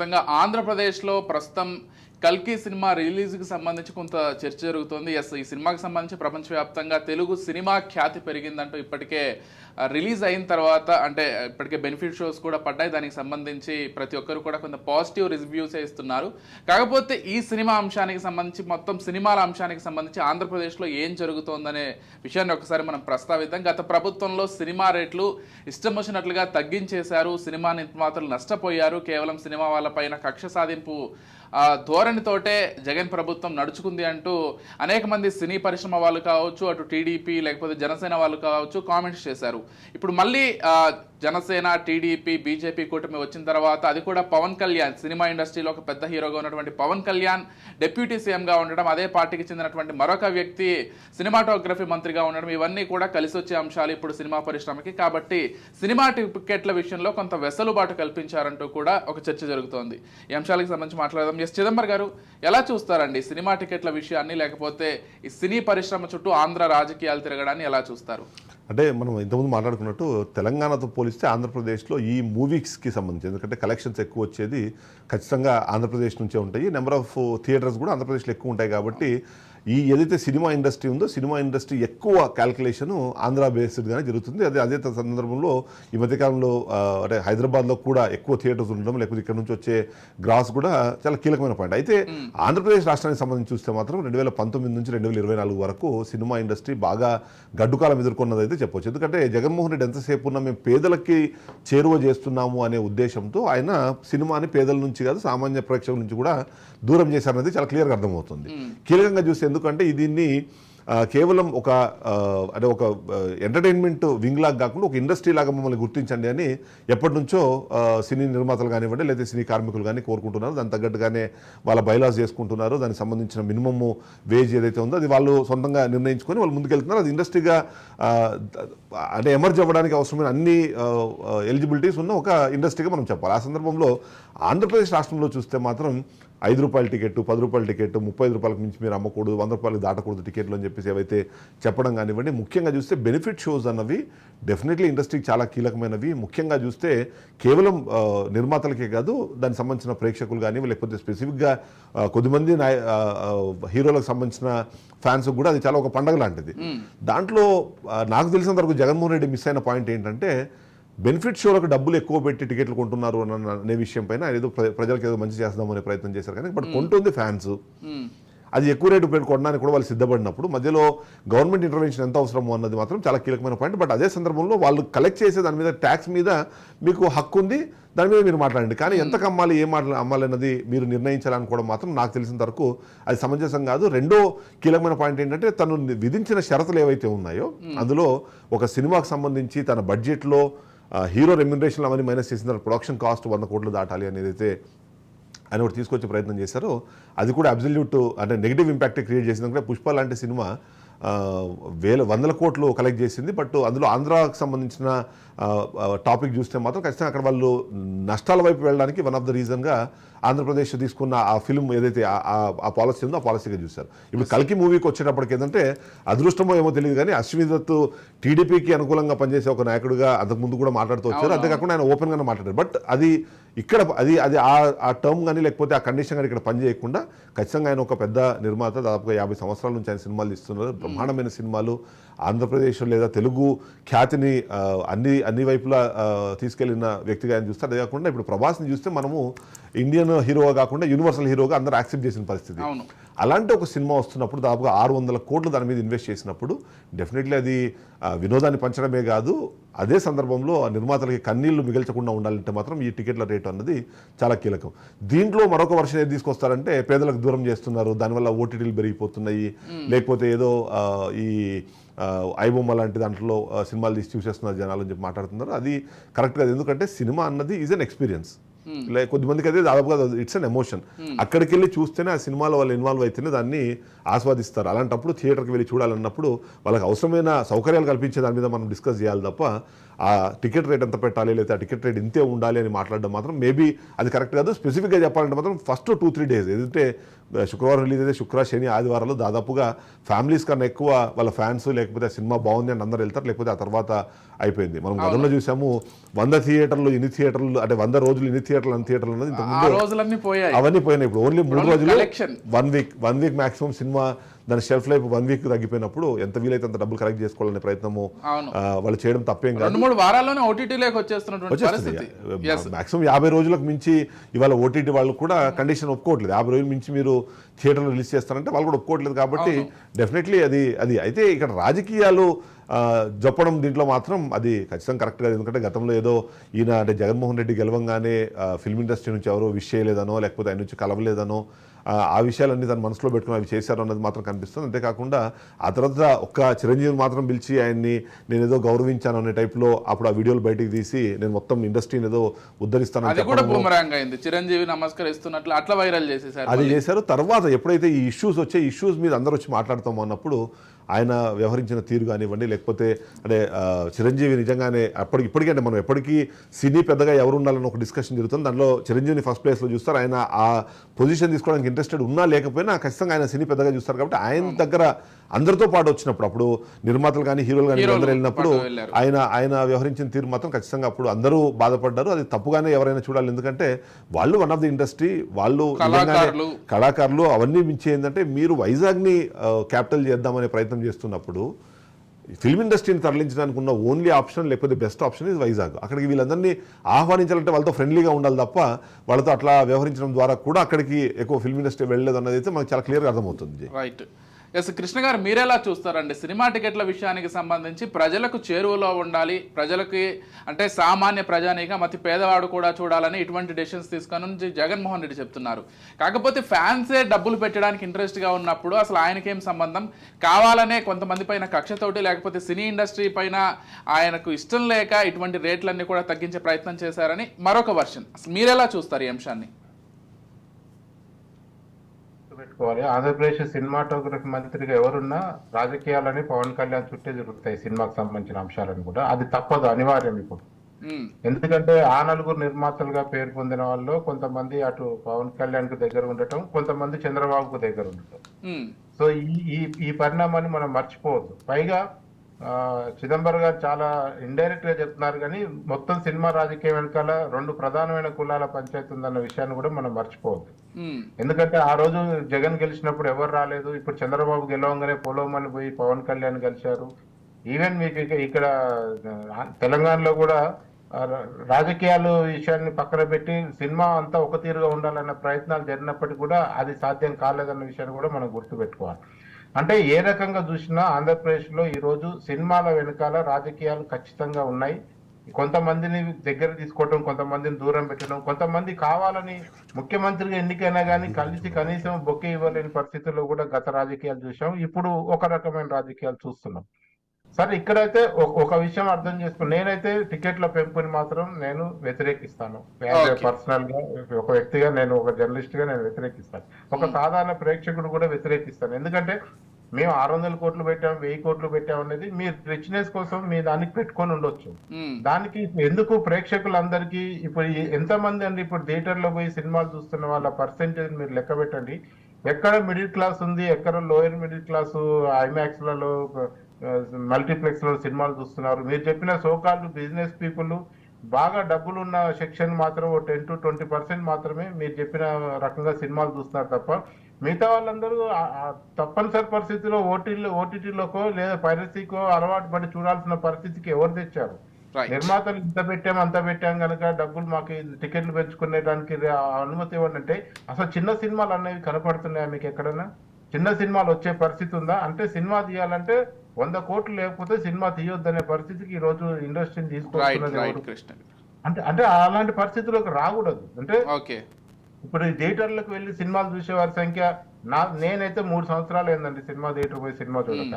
మొత్తంగా ఆంధ్రప్రదేశ్లో ప్రస్తుతం కల్కి సినిమా రిలీజ్కి సంబంధించి కొంత చర్చ జరుగుతోంది. ఎస్ ఈ సినిమాకి సంబంధించి ప్రపంచవ్యాప్తంగా తెలుగు సినిమా ఖ్యాతి పెరిగిందంటూ ఇప్పటికే రిలీజ్ అయిన తర్వాత అంటే ఇప్పటికే బెనిఫిట్ షోస్ కూడా పడ్డాయి. దానికి సంబంధించి ప్రతి ఒక్కరు కూడా కొంత పాజిటివ్ రివ్యూస్ ఇస్తున్నారు. కాకపోతే ఈ సినిమా అంశానికి సంబంధించి మొత్తం సినిమాల అంశానికి సంబంధించి ఆంధ్రప్రదేశ్లో ఏం జరుగుతోందనే విషయాన్ని ఒకసారి మనం ప్రస్తావిద్దాం. గత ప్రభుత్వంలో సినిమా రేట్లు ఇష్టం వచ్చినట్లుగా తగ్గించేశారు. సినిమా నిర్మాతలు నష్టపోయారు. కేవలం సినిమా వాళ్ళపైన కక్ష సాధింపు ధోరణితోటే జగన్ ప్రభుత్వం నడుచుకుంది అంటూ అనేక మంది సినీ పరిశ్రమ వాళ్ళు కావచ్చు అటు టీడీపీ లేకపోతే జనసేన వాళ్ళు కావచ్చు కామెంట్స్ చేశారు. ఇప్పుడు మళ్ళీ జనసేన టీడీపీ బీజేపీ కూటమి వచ్చిన తర్వాత అది కూడా పవన్ కళ్యాణ్ సినిమా ఇండస్ట్రీలో ఒక పెద్ద హీరోగా ఉన్నటువంటి పవన్ కళ్యాణ్ డిప్యూటీ సీఎంగా ఉండడం అదే పార్టీకి చెందినటువంటి మరొక వ్యక్తి సినిమాటోగ్రఫీ మంత్రిగా ఉండడం ఇవన్నీ కూడా కలిసి వచ్చే అంశాలు ఇప్పుడు సినిమా పరిశ్రమకి. కాబట్టి సినిమా టికెట్ల విషయంలో కొంత వెసులుబాటు కల్పించారంటూ కూడా ఒక చర్చ జరుగుతోంది. ఈ అంశాలకు సంబంధించి మాట్లాడదాం. ఎస్ చిదంబర్ గారు ఎలా చూస్తారండి సినిమా టికెట్ల విషయాన్ని లేకపోతే ఈ సినీ పరిశ్రమ చుట్టూ ఆంధ్ర రాజకీయాలు తిరగడాన్ని ఎలా చూస్తారు? అంటే మనం ఇంతకుముందు మాట్లాడుకున్నట్టు తెలంగాణతో పోలిస్తే ఆంధ్రప్రదేశ్లో ఈ మూవీస్కి సంబంధించి ఎందుకంటే కలెక్షన్స్ ఎక్కువ వచ్చేది ఖచ్చితంగా ఆంధ్రప్రదేశ్ నుంచే ఉంటాయి. నెంబర్ ఆఫ్ థియేటర్స్ కూడా ఆంధ్రప్రదేశ్లో ఎక్కువ ఉంటాయి కాబట్టి ఈ ఏదైతే సినిమా ఇండస్ట్రీ ఉందో సినిమా ఇండస్ట్రీ ఎక్కువ క్యాల్కులేషన్ ఆంధ్ర బేస్డ్గానే జరుగుతుంది. అదే అదే సందర్భంలో ఈ మధ్యకాలంలో అంటే హైదరాబాద్లో కూడా ఎక్కువ థియేటర్స్ ఉండడం లేకపోతే ఇక్కడ నుంచి వచ్చే గ్రాస్ కూడా చాలా కీలకమైన పాయింట్. అయితే ఆంధ్రప్రదేశ్ రాష్ట్రానికి సంబంధించి చూస్తే మాత్రం రెండు వేల పంతొమ్మిది నుంచి రెండు వేల ఇరవై నాలుగు వరకు సినిమా ఇండస్ట్రీ బాగా గడ్డుకాలం ఎదుర్కొన్నది అయితే చెప్పొచ్చు. ఎందుకంటే జగన్మోహన్ రెడ్డి ఎంతసేపు ఉన్నా మేము పేదలకి చేరువ చేస్తున్నాము అనే ఉద్దేశంతో ఆయన సినిమాని పేదల నుంచి కాదు సామాన్య ప్రేక్షకుల నుంచి కూడా దూరం చేశారనేది చాలా క్లియర్గా అర్థమవుతుంది. కీలకంగా చూస్తే ఎందుకంటే దీన్ని కేవలం ఒక అంటే ఒక ఎంటర్టైన్మెంట్ వింగ్ లాగా కాకుండా ఒక ఇండస్ట్రీ లాగా మమ్మల్ని గుర్తించండి అని ఎప్పటి నుంచో సినీ నిర్మాతలు కానివ్వండి లేదా సినీ కార్మికులు కానీ కోరుకుంటున్నారు. దానికి తగ్గట్టుగానే వాళ్ళ బైలాస్ చేసుకుంటున్నారు. దానికి సంబంధించిన మినిమమ్ వేజ్ ఏదైతే ఉందో అది వాళ్ళు సొంతంగా నిర్ణయించుకొని వాళ్ళు ముందుకెళ్తున్నారు. అది ఇండస్ట్రీగా అంటే ఎమర్జ్ అవ్వడానికి అవసరమైన అన్ని ఎలిజిబిలిటీస్ ఉన్న ఒక ఇండస్ట్రీగా మనం చెప్పాలి. ఆ సందర్భంలో ఆంధ్రప్రదేశ్ రాష్ట్రంలో చూస్తే మాత్రం ఐదు రూపాయల టికెట్ పది రూపాయల టికెట్ ముప్పై ఐదు రూపాయలకు మించి మీరు అమ్మకూడదు వంద రూపాయలకు దాటకూడదు టికెట్లు అని చెప్పేసి ఏవైతే చెప్పడం కానివ్వండి ముఖ్యంగా చూస్తే బెనిఫిట్ షోస్ అన్నవి డెఫినెట్లీ ఇండస్ట్రీకి చాలా కీలకమైనవి. ముఖ్యంగా చూస్తే కేవలం నిర్మాతలకే కాదు దానికి సంబంధించిన ప్రేక్షకులు కానీ లేకపోతే స్పెసిఫిక్గా కొద్దిమంది నాయ హీరోలకు సంబంధించిన ఫ్యాన్స్ కూడా అది చాలా ఒక పండగ లాంటిది. దాంట్లో నాకు తెలిసినంత వరకు జగన్మోహన్ రెడ్డి మిస్ అయిన పాయింట్ ఏంటంటే బెనిఫిట్ షోలకు డబ్బులు ఎక్కువ పెట్టి టికెట్లు కొంటున్నారు అన్న అనే విషయం పైన ఏదో ప్ర- ప్రజలకు ఏదో మంచి చేద్దామనే ప్రయత్నం చేశారు కానీ బట్ కొంటుంది ఫ్యాన్స్. అది ఎక్కువ రేటు కొనడానికి కూడా వాళ్ళు సిద్ధపడినప్పుడు మధ్యలో గవర్నమెంట్ ఇంటర్వెన్షన్ ఎంత అవసరమో అన్నది మాత్రం చాలా కీలకమైన పాయింట్ బట్ అదే సందర్భంలో వాళ్ళు కలెక్ట్ చేసే దాని మీద ట్యాక్స్ మీద మీకు హక్కు ఉంది దాని మీద మీరు మాట్లాడండి. కానీ ఎంత అమ్మాలి ఏం మాట్లా అమ్మాలి అన్నది మీరు నిర్ణయించాలనుకోవడం మాత్రం నాకు తెలిసిన వరకు అది సమంజసం కాదు. రెండో కీలకమైన పాయింట్ ఏంటంటే తను విధించిన షరతులు ఏవైతే ఉన్నాయో అందులో ఒక సినిమాకు సంబంధించి తన బడ్జెట్లో హీరో రెమ్యునరేషన్ అవన్నీ మైనస్ చేసిన ప్రొడక్షన్ కాస్ట్ వంద కోట్లు దాటాలి అనేది అయితే ఆయన ఒకటి తీసుకొచ్చే ప్రయత్నం చేశారు అది కూడా అబ్జల్యూట్ అంటే నెగిటివ్ ఇంపాక్ట్ క్రియేట్ చేసింది. కూడా పుష్ప లాంటి సినిమా వేల వందల కోట్లు కలెక్ట్ చేసింది. బట్ అందులో ఆంధ్రాకు సంబంధించిన టాపిక్ చూస్తే మాత్రం ఖచ్చితంగా అక్కడ వాళ్ళు నష్టాల వైపు వెళ్ళడానికి వన్ ఆఫ్ ద రీజన్గా ఆంధ్రప్రదేశ్ తీసుకున్న ఆ ఫిల్మ్ ఏదైతే ఆ- పాలసీ ఉందో ఆ పాలసీగా చూశారు. ఇప్పుడు కల్కి మూవీకి వచ్చేటప్పటికి ఏంటంటే అదృష్టమో ఏమో తెలియదు కానీ అశ్విని దత్ టీడీపీకి అనుకూలంగా పనిచేసే ఒక నాయకుడిగా అంతకుముందు కూడా మాట్లాడుతూ వచ్చారు. అంతేకాకుండా ఆయన ఓపెన్గానే మాట్లాడారు. బట్ అది ఇక్కడ అది అది ఆ ఆ టర్మ్ కానీ లేకపోతే ఆ కండిషన్ కానీ ఇక్కడ పనిచేయకుండా ఖచ్చితంగా ఆయన ఒక పెద్ద నిర్మాత దాదాపుగా యాభై సంవత్సరాల నుంచి ఆయన సినిమాలు ఇస్తున్నారు. బ్రహ్మాండమైన సినిమాలు. ఆంధ్రప్రదేశ్ లేదా తెలుగు ఖ్యాతిని అన్ని అన్ని వైపులా తీసుకెళ్ళిన వ్యక్తిగా ఆయన చూస్తే అదే కాకుండా ఇప్పుడు ప్రభాస్ని చూస్తే మనము ఇండియన్ హీరోగా కాకుండా యూనివర్సల్ హీరోగా అందరూ యాక్సెప్ట్ చేసిన పరిస్థితి. అవును. అలాంటి ఒక సినిమా వస్తున్నప్పుడు దాదాపుగా ఆరు వందల కోట్లు దాని మీద ఇన్వెస్ట్ చేసినప్పుడు డెఫినెట్లీ అది వినోదాన్ని పంచడమే కాదు అదే సందర్భంలో నిర్మాతలకి కన్నీళ్ళు మిగల్చకుండా ఉండాలంటే మాత్రం ఈ టికెట్ల రేటు అన్నది చాలా కీలకం. దీంట్లో మరొక వర్షన్ ఏది తీసుకొస్తారంటే పేదలకు దూరం చేస్తున్నారు దానివల్ల ఓటీటీలు పెరిగిపోతున్నాయి లేకపోతే ఏదో ఈ ఐబొమ్మ లాంటి దాంట్లో సినిమాలు తీసి చూసేస్తున్నారు జనాలు అని చెప్పి మాట్లాడుతున్నారు. అది కరెక్ట్ కాదు. ఎందుకంటే సినిమా అన్నది ఈజ్ అన్ ఎక్స్పీరియన్స్ లే కొద్దిమందికి అయితే దాదాపుగా ఇట్స్ అన్ ఎమోషన్ అక్కడికి వెళ్ళి చూస్తేనే ఆ సినిమాలో వాళ్ళు ఇన్వాల్వ్ అయితేనే దాన్ని ఆస్వాదిస్తారు. అలాంటప్పుడు థియేటర్కి వెళ్ళి చూడాలన్నప్పుడు వాళ్ళకి అవసరమైన సౌకర్యాలు కల్పించే దాని మీద మనం డిస్కస్ చేయాలి తప్ప ఆ టికెట్ రేట్ ఎంత పెట్టాలి లేదా ఆ టికెట్ రేట్ ఇంతే ఉండాలి అని మాట్లాడడం మాత్రం మేబీ అది కరెక్ట్ కాదు. స్పెసిఫిక్గా చెప్పాలంటే మాత్రం ఫస్ట్ టూ త్రీ డేస్ ఏదైతే శుక్రవారం రిలీజ్ అయితే శుక్ర శని ఆదివారాలు దాదాపుగా ఫ్యామిలీస్ కన్నా ఎక్కువ వాళ్ళ ఫ్యాన్స్ లేకపోతే సినిమా బాగుంది అని అందరూ వెళ్తారు లేకపోతే ఆ తర్వాత అయిపోయింది. మనం గతంలో చూసాము వంద థియేటర్లు ఎన్ని థియేటర్లు అంటే వంద రోజులు ఎన్ని థియేటర్లు అన్ని థియేటర్లు అన్నది ఇంతకుముందు అవన్నీ పోయినాయి. ఇప్పుడు ఓన్లీ మూడు రోజులు. One week one week maximum cinema దాని షెల్ఫ్ లైఫ్ వన్ వీక్ తగ్గిపోయినప్పుడు ఎంత వీలైతే అంత డబ్బులు కలెక్ట్ చేసుకోవాలనే ప్రయత్నము వాళ్ళు చేయడం తప్పేం కాదు. మూడు వారాల్లోనే ఓటీటీలోకి వచ్చేస్తున్నటువంటి మాక్సిమం యాభై రోజులకు మించి ఇవాళ ఓటీటీ వాళ్ళు కూడా కండిషన్ ఒప్పుకోవట్లేదు. యాభై రోజుల మించి మీరు థియేటర్లో రిలీజ్ చేస్తారంటే వాళ్ళు కూడా ఒప్పుకోవట్లేదు కాబట్టి డెఫినెట్లీ అది అది అయితే ఇక్కడ రాజకీయాలు జప్పడం దీంట్లో మాత్రం అది ఖచ్చితంగా కరెక్ట్ కాదు. ఎందుకంటే గతంలో ఏదో ఈయన అంటే జగన్మోహన్ రెడ్డి గెలవంగానే ఫిల్మ్ ఇండస్ట్రీ నుంచి ఎవరో విష్ చేయలేదనో లేకపోతే ఆయన నుంచి కలవలేదనో ఆ, విషయాలన్నీ తను మనసులో పెట్టుకుని అవి చేశారు అన్నది మాత్రం కనిపిస్తుంది. అంతేకాకుండా ఆ తర్వాత ఒక్క చిరంజీవి మాత్రం పిలిచి ఆయన్ని నేను ఏదో గౌరవించాను అనే టైప్లో అప్పుడు ఆ వీడియోలు బయటికి తీసి నేను మొత్తం ఇండస్ట్రీని ఏదో ఉద్ధరిస్తానని అది కూడా బూమరాంగ్ అయింది. చిరంజీవి నమస్కరిస్తున్నట్లు అట్లా వైరల్ చేసేసారు అది చేశారు. తర్వాత ఎప్పుడైతే ఈ ఇష్యూస్ వచ్చే ఇష్యూస్ మీద అందరూ వచ్చి మాట్లాడతాం అన్నప్పుడు ఆయన వ్యవహరించిన తీరు కానివ్వండి లేకపోతే అంటే చిరంజీవి నిజంగానే అప్పటికి ఇప్పటికీ అంటే మనం ఎప్పటికీ సినీ పెద్దగా ఎవరు ఉండాలని ఒక డిస్కషన్ జరుగుతుంది. దానిలో చిరంజీవిని ఫస్ట్ ప్లేస్లో చూస్తారు. ఆయన ఆ పొజిషన్ తీసుకోవడానికి ఇంట్రెస్టెడ్ ఉన్నా లేకపోయినా ఖచ్చితంగా ఆయన సినీ పెద్దగా చూస్తారు కాబట్టి ఆయన దగ్గర అందరితో పాటు వచ్చినప్పుడు అప్పుడు నిర్మాతలు కానీ హీరోలు కానీ అందరూ వెళ్ళినప్పుడు. ఆయన ఆయన వ్యవహరించిన తీరు మాత్రం ఖచ్చితంగా అప్పుడు అందరూ బాధపడ్డారు. అది తప్పుగానే ఎవరైనా చూడాలి. ఎందుకంటే వాళ్ళు వన్ ఆఫ్ ది ఇండస్ట్రీ వాళ్ళు. కళాకారులు. అవన్నీ మించి ఏంటంటే మీరు వైజాగ్ని క్యాపిటల్ చేద్దామనే ప్రయత్నం చేస్తున్నప్పుడు ఫిల్మ్ ఇండస్ట్రీని తరలించడానికి ఉన్న ఓన్లీ ఆప్షన్ లేకపోతే బెస్ట్ ఆప్షన్ ఇది వైజాగ్ అక్కడికి వీళ్ళందరినీ ఆహ్వానించాలంటే వాళ్ళతో ఫ్రెండ్లీగా ఉండాలి తప్ప వాళ్ళతో అట్లా వ్యవహరించడం ద్వారా కూడా అక్కడికి ఎక్కువ ఫిల్మ్ ఇండస్ట్రీ వెళ్ళలేదు అన్నది అయితే మనకు చాలా క్లియర్గా అర్థమవుతుంది. రైట్ ఎస్ కృష్ణ గారు మీరెలా చూస్తారండి? సినిమా టికెట్ల విషయానికి సంబంధించి ప్రజలకు చేరువలో ఉండాలి ప్రజలకి అంటే సామాన్య ప్రజానిగా మతి పేదవాడు కూడా చూడాలని ఇటువంటి డెసిషన్స్ తీసుకొని నుంచి జగన్మోహన్ రెడ్డి చెప్తున్నారు. కాకపోతే ఫ్యాన్సే డబ్బులు పెట్టడానికి ఇంట్రెస్ట్గా ఉన్నప్పుడు అసలు ఆయనకేం సంబంధం? కావాలనే కొంతమంది పైన కక్షతోటి లేకపోతే సినీ ఇండస్ట్రీ పైన ఆయనకు ఇష్టం లేక ఇటువంటి రేట్లన్నీ కూడా తగ్గించే ప్రయత్నం చేశారని మరొక వర్షన్ అసలు మీరెలా చూస్తారు ఈ అంశాన్ని? పెట్టుకోవాలి ఆంధ్రప్రదేశ్ సినిమాటోగ్రఫీ మంత్రిగా ఎవరున్నా రాజకీయాలని పవన్ కళ్యాణ్ చుట్టే జరుగుతాయి సినిమాకి సంబంధించిన అంశాలను కూడా. అది తప్పదు అనివార్యం ఇప్పుడు. ఎందుకంటే ఆ నలుగురు నిర్మాతలుగా పేరు పొందిన వాళ్ళు కొంతమంది అటు పవన్ కళ్యాణ్కు దగ్గర ఉండటం కొంతమంది చంద్రబాబుకు దగ్గర ఉండటం. సో ఈ ఈ ఈ పరిణామాన్ని మనం మర్చిపోవద్దు. పైగా చిదంబరం గారు చాలా ఇండైరెక్ట్గా చెప్తున్నారు కానీ మొత్తం సినిమా రాజకీయం వెనకాల రెండు ప్రధానమైన కులాల పంచాయతీ ఉందన్న విషయాన్ని కూడా మనం మర్చిపోవద్దు. ఎందుకంటే ఆ రోజు జగన్ గెలిచినప్పుడు ఎవరు రాలేదు ఇప్పుడు చంద్రబాబు గెలవంగానే పొలవమని పోయి పవన్ కళ్యాణ్ కలిశారు ఈవెన్ మీకు ఇక- ఇక్కడ తెలంగాణలో కూడా రాజకీయాలు విషయాన్ని పక్కన పెట్టి సినిమా అంతా ఒక తీరుగా ఉండాలన్న ప్రయత్నాలు జరిగినప్పటికీ కూడా అది సాధ్యం కాలేదన్న విషయాన్ని కూడా మనం గుర్తుపెట్టుకోవాలి. అంటే ఏ రకంగా చూసినా ఆంధ్రప్రదేశ్లో ఈరోజు సినిమాల వెనకాల రాజకీయాలు ఖచ్చితంగా ఉన్నాయి. కొంతమందిని దగ్గర తీసుకోవటం కొంతమందిని దూరం పెట్టడం కొంతమంది కావాలని ముఖ్యమంత్రిగా ఎన్నికైనా కానీ కలిసి కనీసం బొక్కే ఇవ్వలేని పరిస్థితుల్లో కూడా గత రాజకీయాలు చూసాం. ఇప్పుడు ఒక రకమైన రాజకీయాలు చూస్తున్నాం. సరే ఇక్కడైతే ఒక- ఒక విషయం అర్థం చేసుకుని నేనైతే టికెట్ల పెంపుని మాత్రం నేను వ్యతిరేకిస్తాను. పర్సనల్గా ఒక వ్యక్తిగా నేను ఒక జర్నలిస్ట్గా నేను వ్యతిరేకిస్తాను. ఒక సాధారణ ప్రేక్షకుడు కూడా వ్యతిరేకిస్తాను. ఎందుకంటే మేము ఆరు వందల కోట్లు పెట్టాం వెయ్యి కోట్లు పెట్టాం అనేది మీ రిచ్నెస్ కోసం మీ దానికి పెట్టుకొని ఉండొచ్చు. దానికి ఎందుకు ప్రేక్షకులందరికీ ఇప్పుడు ఎంతమంది అండి ఇప్పుడు థియేటర్లో పోయి సినిమాలు చూస్తున్న వాళ్ళ పర్సెంటేజ్ మీరు లెక్క పెట్టండి. ఎక్కడ మిడిల్ క్లాస్ ఉంది ఎక్కడ లోయర్ మిడిల్ క్లాస్ ఐమాక్స్లలో మల్టీప్లెక్స్లో సినిమాలు చూస్తున్నారు. మీరు చెప్పిన సోకాల్ బిజినెస్ పీపుల్ బాగా డబ్బులున్న సెక్షన్ మాత్రం టెన్ టు ట్వంటీ పర్సెంట్ మాత్రమే మీరు చెప్పిన రకంగా సినిమాలు చూస్తున్నారు తప్ప మిగతా వాళ్ళందరూ తప్పనిసరి పరిస్థితిలో ఓటీలో ఓటీటీలోకో లేదా పైరసీకో అలవాటు పడి చూడాల్సిన పరిస్థితికి ఎవరు తెచ్చారు? నిర్మాతలు ఇంత పెట్టాం అంత పెట్టాం కనుక డబ్బులు మాకు టికెట్లు పెంచుకునేదానికి రే- ఆ అనుమతి ఇవ్వండి అంటే అసలు చిన్న సినిమాలు అనేవి కనపడుతున్నాయా మీకు ఎక్కడైనా చిన్న సినిమాలు వచ్చే పరిస్థితి ఉందా? అంటే సినిమా తీయాలంటే వంద కోట్లు లేకపోతే సినిమా తీయొద్దనే పరిస్థితికి ఈ రోజు ఇండస్ట్రీని గారు అంటే అంటే అలాంటి పరిస్థితులకు రాకూడదు. అంటే ఓకే ఇప్పుడు ఈ థియేటర్లకు వెళ్ళి సినిమాలు చూసే వారి సంఖ్య నా నేనైతే మూడు సంవత్సరాలు ఏందండి సినిమా థియేటర్ పోయి సినిమా చూడక.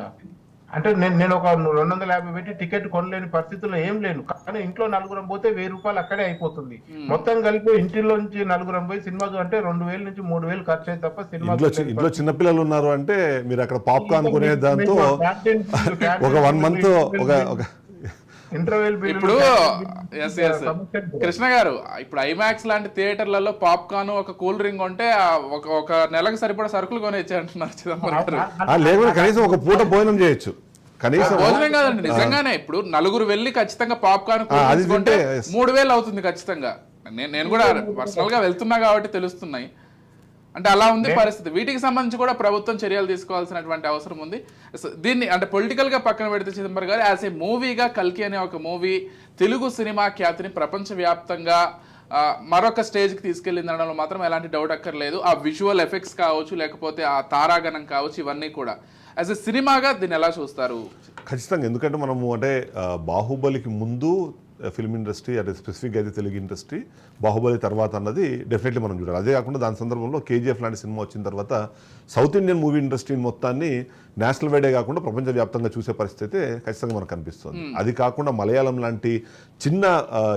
అంటే నేను నేను ఒక రెండు వందల యాభై పెట్టి టికెట్ కొనలేని పరిస్థితుల్లో ఏం లేను. కానీ ఇంట్లో నలుగురం పోతే వెయ్యి రూపాయలు అక్కడే అయిపోతుంది. మొత్తం కలిపి ఇంటిలో నుంచి నలుగురం పోయి సినిమా అంటే రెండు వేల నుంచి మూడు వేలు ఖర్చు అయితే తప్ప సినిమా ఇంట్లో చిన్నపిల్లలు ఉన్నారు అంటే మీరు అక్కడ పాప్కార్న్ కొనే దాంతో ఒక వన్ మంత్ ఒక ఒక ఇంటర్వెల్ ఇప్పుడు ఎస్ ఎస్ కృష్ణ గారు ఇప్పుడు ఐమాక్స్ లాంటి థియేటర్లలో పాప్కార్న్ ఒక కూల్ డ్రింక్ ఉంటే ఒక ఒక నెలకు సరిపడా సరుకులు కొనిచ్చే అంటున్నారు చిదంబరం కనీసం ఒక పూట భోజనం చేయొచ్చు. కనీసం భోజనం కాదండి నిజంగానే. ఇప్పుడు నలుగురు వెళ్ళి ఖచ్చితంగా పాప్కార్న్. మూడు వేలు అవుతుంది ఖచ్చితంగా. నేను నేను కూడా పర్సనల్గా వెళ్తున్నా కాబట్టి తెలుస్తున్నాయి. అంటే అలా ఉంది పరిస్థితి. వీటికి సంబంధించి కూడా ప్రభుత్వం చర్యలు తీసుకోవాల్సినటువంటి అవసరం ఉంది. దీన్ని అంటే పొలిటికల్గా పక్కన పెడితే చిదంబరం గారు యాజ్ ఏ మూవీగా కల్కి అనే ఒక మూవీ తెలుగు సినిమా ఖ్యాతిని ప్రపంచవ్యాప్తంగా మరొక స్టేజ్కి తీసుకెళ్ళింది అనడంలో మాత్రం ఎలాంటి డౌట్ అక్కర్లేదు. ఆ విజువల్ ఎఫెక్ట్స్ కావచ్చు లేకపోతే ఆ తారాగణం కావచ్చు ఇవన్నీ కూడా. యాజ్ ఎ సినిమాగా దీన్ని ఎలా చూస్తారు? ఖచ్చితంగా. ఎందుకంటే మనము అంటే బాహుబలికి ముందు ఫిల్మ్ ఇండస్ట్రీ అంటే స్పెసిఫిక్గా అయితే తెలుగు ఇండస్ట్రీ బాహుబలి తర్వాత అన్నది డెఫినెట్లీ మనం చూడాలి. అదే కాకుండా దాని సందర్భంలో కేజీఎఫ్ లాంటి సినిమా వచ్చిన తర్వాత సౌత్ ఇండియన్ మూవీ ఇండస్ట్రీ మొత్తాన్ని నేషనల్ వైడే కాకుండా ప్రపంచవ్యాప్తంగా చూసే పరిస్థితి అయితే ఖచ్చితంగా మనకు కనిపిస్తుంది. అది కాకుండా మలయాళం లాంటి చిన్న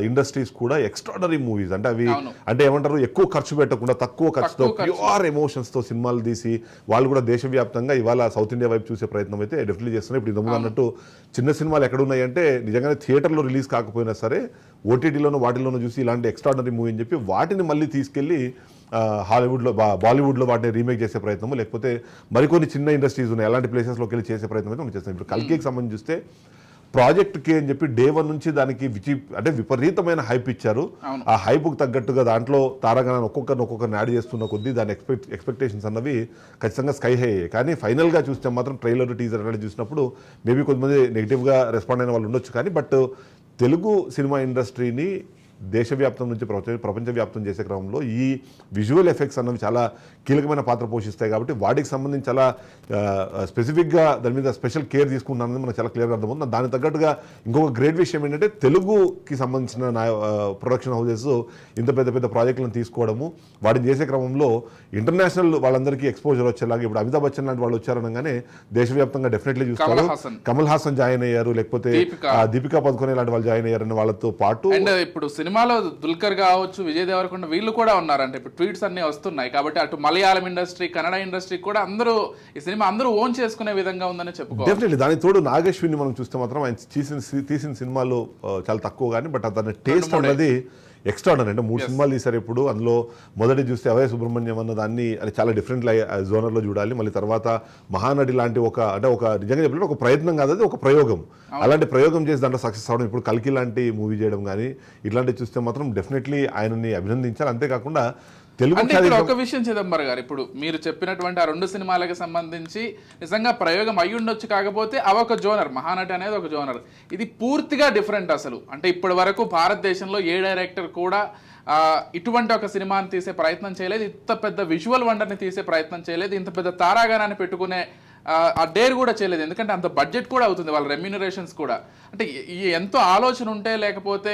ఇండస్ట్రీస్ కూడా ఎక్స్ట్రాడనరీ మూవీస్ అంటే అవి. అంటే ఏమంటారు? ఎక్కువ ఖర్చు పెట్టకుండా తక్కువ ఖర్చుతో. ప్యూర్ ఎమోషన్స్తో సినిమాలు తీసి వాళ్ళు కూడా దేశవ్యాప్తంగా ఇవాళ సౌత్ ఇండియా వైపు చూసే ప్రయత్నం అయితే డెఫినెట్లీ చేస్తున్నారు ఇప్పుడు ఇంతకుముందు అన్నట్టు చిన్న సినిమాలు ఎక్కడున్నాయి అంటే నిజంగానే థియేటర్లో రిలీజ్ కాకపోయినా సరే ఓటీటీలోనూ వాటిలోనూ చూసి ఇలాంటి ఎక్స్ట్రాడనరీ మూవీ అని చెప్పి వాటిని మళ్ళీ తీసుకెళ్ళి హాలీవుడ్లో బా బాలీవుడ్లో వాటిని రీమేక్ చేసే ప్రయత్నం లేకపోతే మరికొన్ని చిన్న ఇండస్ట్రీస్ ఉన్నాయి అలాంటి ప్లేసెస్లోకి వెళ్ళి చేసే ప్రయత్నం అయితే మనం చేస్తాం. ఇప్పుడు కల్కికి సంబంధించి చూస్తే ప్రాజెక్ట్కి అని చెప్పి డే వన్ నుంచి దానికి విచి అంటే విపరీతమైన హైప్ ఇచ్చారు. ఆ హైప్కి తగ్గట్టుగా దాంట్లో తారాగణాన్ని ఒక్కొక్కరిని ఒక్కొక్కరిని యాడ్ చేస్తున్న కొద్దీ దాని ఎక్స్పెక్ట్ ఎక్స్పెక్టేషన్స్ అన్నవి ఖచ్చితంగా స్కై హై అయ్యాయి కానీ ఫైనల్గా చూస్తే మాత్రం ట్రైలర్ టీజర్ అనేది చూసినప్పుడు మేబీ కొంతమంది నెగిటివ్గా రెస్పాండ్ అయిన వాళ్ళు ఉండొచ్చు కానీ బట్ తెలుగు సినిమా ఇండస్ట్రీని దేశవ్యాప్తం నుంచి ప్రపంచ ప్రపంచవ్యాప్తం చేసే క్రమంలో ఈ విజువల్ ఎఫెక్ట్స్ అన్నవి చాలా కీలకమైన పాత్ర పోషిస్తాయి కాబట్టి వాటికి సంబంధించి చాలా స్పెసిఫిక్గా దాని మీద స్పెషల్ కేర్ తీసుకున్నానని మనకు చాలా క్లియర్గా అర్థమవుతుంది దానికి తగ్గట్టుగా ఇంకొక గ్రేట్ విషయం ఏంటంటే తెలుగుకి సంబంధించిన ప్రొడక్షన్ హౌసెస్ ఇంత పెద్ద పెద్ద ప్రాజెక్టులను తీసుకోవడము వాటిని చేసే క్రమంలో ఇంటర్నేషనల్ వాళ్ళందరికీ ఎక్స్పోజర్ వచ్చేలాగా ఇప్పుడు అమితాబ్ బచ్చన్ లాంటి వాళ్ళు వచ్చారనగానే దేశవ్యాప్తంగా డెఫినెట్లీ చూస్తారు కమల్ హాసన్. జాయిన్ అయ్యారు లేకపోతే దీపిక. పదుకొనే లాంటి వాళ్ళు జాయిన్ అయ్యారని వాళ్ళతో పాటు ఇప్పుడు సినిమాలో దుల్కర్ కావచ్చు విజయ్ దేవరకొండ వీళ్ళు కూడా ఉన్నారంటే ఇప్పుడు ట్వీట్స్ అన్ని వస్తున్నాయి. కాబట్టి అటు మలయాళం ఇండస్ట్రీ కన్నడ ఇండస్ట్రీ కూడా అందరూ ఈ సినిమా అందరూ ఓన్ చేసుకునే విధంగా ఉందని చెప్పుకోవాలి. డెఫినెట్లీ దానికి తోడు నాగేశ్విని మనం చూస్తే మాత్రం ఆయన తీసిన తీసిన సినిమాలు చాలా తక్కువ కానీ బట్ అతని టేస్ట్ అన్నది ఎక్స్ట్రాడనరీ అంటే మూడు సినిమాలు తీశారు ఇప్పుడు. అందులో మొదటి చూస్తే అవయ సుబ్రహ్మణ్యం అన్న దాన్ని అది చాలా డిఫరెంట్ జోనర్లో చూడాలి. మళ్ళీ తర్వాత మహానటి లాంటి ఒక అంటే ఒక నిజంగా చెప్పాలంటే ఒక ప్రయత్నం కాదు అది ఒక ప్రయోగం. అలాంటి ప్రయోగం చేసి దాంట్లో సక్సెస్ అవడం ఇప్పుడు కల్కి లాంటి మూవీ చేయడం కానీ ఇట్లాంటివి చూస్తే మాత్రం డెఫినెట్లీ ఆయనని అభినందించాలి. అంతేకాకుండా తెలుగు అంటే ఒక విషయం చిదంబరం గారు. ఇప్పుడు మీరు చెప్పినటువంటి ఆ రెండు సినిమాలకు సంబంధించి నిజంగా ప్రయోగం అయి ఉండొచ్చు కాకపోతే అవి ఒక జోనర్. మహానటి అనేది ఒక జోనర్. ఇది పూర్తిగా డిఫరెంట్ అసలు. అంటే ఇప్పటి వరకు భారతదేశంలో ఏ డైరెక్టర్ కూడా ఇటువంటి ఒక సినిమాని తీసే ప్రయత్నం చేయలేదు. ఇంత పెద్ద విజువల్ వండర్ని తీసే ప్రయత్నం చేయలేదు. ఇంత పెద్ద తారాగానాన్ని పెట్టుకునే ఆ, డేర్ కూడా చేయలేదు. ఎందుకంటే అంత బడ్జెట్ కూడా అవుతుంది వాళ్ళ రెమ్యూనరేషన్స్ కూడా. అంటే ఎంతో ఆలోచన ఉంటే లేకపోతే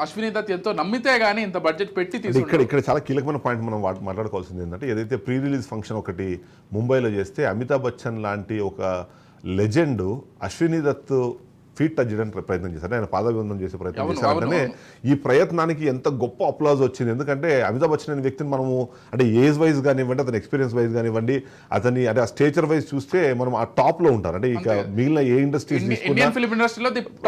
అశ్విని దత్ ఎంతో నమ్మితే గానీ ఇంత బడ్జెట్ పెట్టి తీసుకుంటారు. ఇక్కడ ఇక్కడ చాలా కీలకమైన పాయింట్ మనం మాట్లాడుకోవాల్సింది ఏంటంటే ఏదైతే ప్రీ రిలీజ్ ఫంక్షన్ ఒకటి ముంబైలో చేస్తే అమితాబ్ బచ్చన్ లాంటి ఒక legend Ashwini Dutt feat touch చేయడానికి ప్రయత్నం చేశారు. ఆయన పాదవిందం చేసే ప్రయత్నం అవును, చేశారు. అవును, అంటే ఈ ప్రయత్నానికి ఎంత గొప్ప అప్లాజ్ వచ్చింది. ఎందుకంటే అమితాబ్ బచ్చన్ అనే వ్యక్తిని మనము అంటే ఏజ్ వైజ్ కానివ్వండి అతని ఎక్స్పీరియన్స్ వైజ్ కానివ్వండి అతని అంటే ఆ స్టేచర్ వైజ్ చూస్తే మనం ఆ టాప్లో ఉంటారు. అంటే ఇక మిగిలిన ఏ ఇండస్ట్రీస్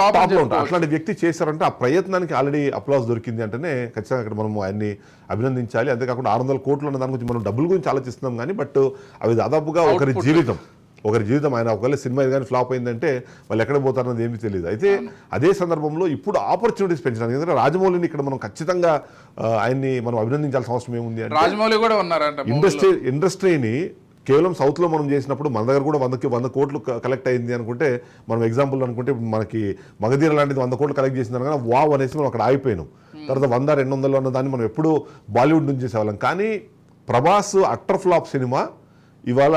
టాప్లో ఉంటారు. అట్లాంటి వ్యక్తి చేశారంటే ఆ ప్రయత్నానికి ఆల్రెడీ అప్లాస్ దొరికింది అంటేనే ఖచ్చితంగా అక్కడ మనం ఆయన్ని అభినందించాలి. అంతేకాకుండా ఆరు వందల కోట్లు ఉన్న దాని గురించి మనం డబ్బుల గురించి ఆలోచిస్తున్నాం కానీ బట్ అవి దాదాపుగా ఒకరి జీవితం. ఒకరి జీవితం ఆయన ఒకవేళ సినిమా ఇది కానీ ఫ్లాప్ అయిందంటే వాళ్ళు ఎక్కడ పోతారన్నది ఏమీ తెలియదు. అయితే అదే సందర్భంలో ఇప్పుడు ఆపర్చునిటీస్ పెంచడానికి ఎందుకంటే రాజమౌళిని ఇక్కడ మనం ఖచ్చితంగా ఆయన్ని మనం అభినందించాల్సిన అవసరం ఏముంది అంటే రాజమౌళి కూడా ఉన్నారంట. ఇండస్ట్రీ ఇండస్ట్రీని కేవలం సౌత్లో మనం చేసినప్పుడు మన దగ్గర కూడా వందకి వంద కోట్లు కలెక్ట్ అయింది అనుకుంటే మనం ఎగ్జాంపుల్ అనుకుంటే ఇప్పుడు మనకి మగధీర లాంటిది వంద కోట్లు కలెక్ట్ చేసింది అనగా వావ్ అనేసి మనం అక్కడ ఆగిపోయినాం. తర్వాత వంద రెండు వందలు అన్న దాన్ని మనం ఎప్పుడూ బాలీవుడ్ నుంచి చేసేవాళ్ళం. కానీ ప్రభాస్ అట్టర్ ఫ్లాప్ సినిమా ఇవాళ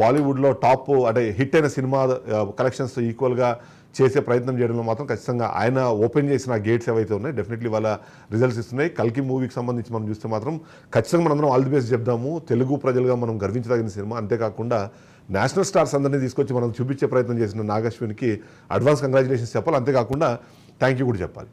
బాలీవుడ్లో టాప్ అంటే హిట్ అయిన సినిమా కలెక్షన్స్ ఈక్వల్గా చేసే ప్రయత్నం చేయడంలో మాత్రం ఖచ్చితంగా ఆయన ఓపెన్ చేసిన గేట్స్ ఏవైతే ఉన్నాయి డెఫినెట్లీ వాళ్ళ రిజల్ట్స్ ఇస్తున్నాయి. కల్కి మూవీకి సంబంధించి మనం చూస్తే మాత్రం ఖచ్చితంగా మనందరం ఆల్ ది బెస్ట్ చెప్దాము. తెలుగు ప్రజలుగా మనం గర్వించదగిన సినిమా. అంతేకాకుండా నేషనల్ స్టార్స్ అందరినీ తీసుకొచ్చి మనం చూపించే ప్రయత్నం చేసిన నాగశ్వినికి అడ్వాన్స్ కంగ్రాచులేషన్స్ చెప్పాలి. అంతేకాకుండా థ్యాంక్ యూ కూడా చెప్పాలి.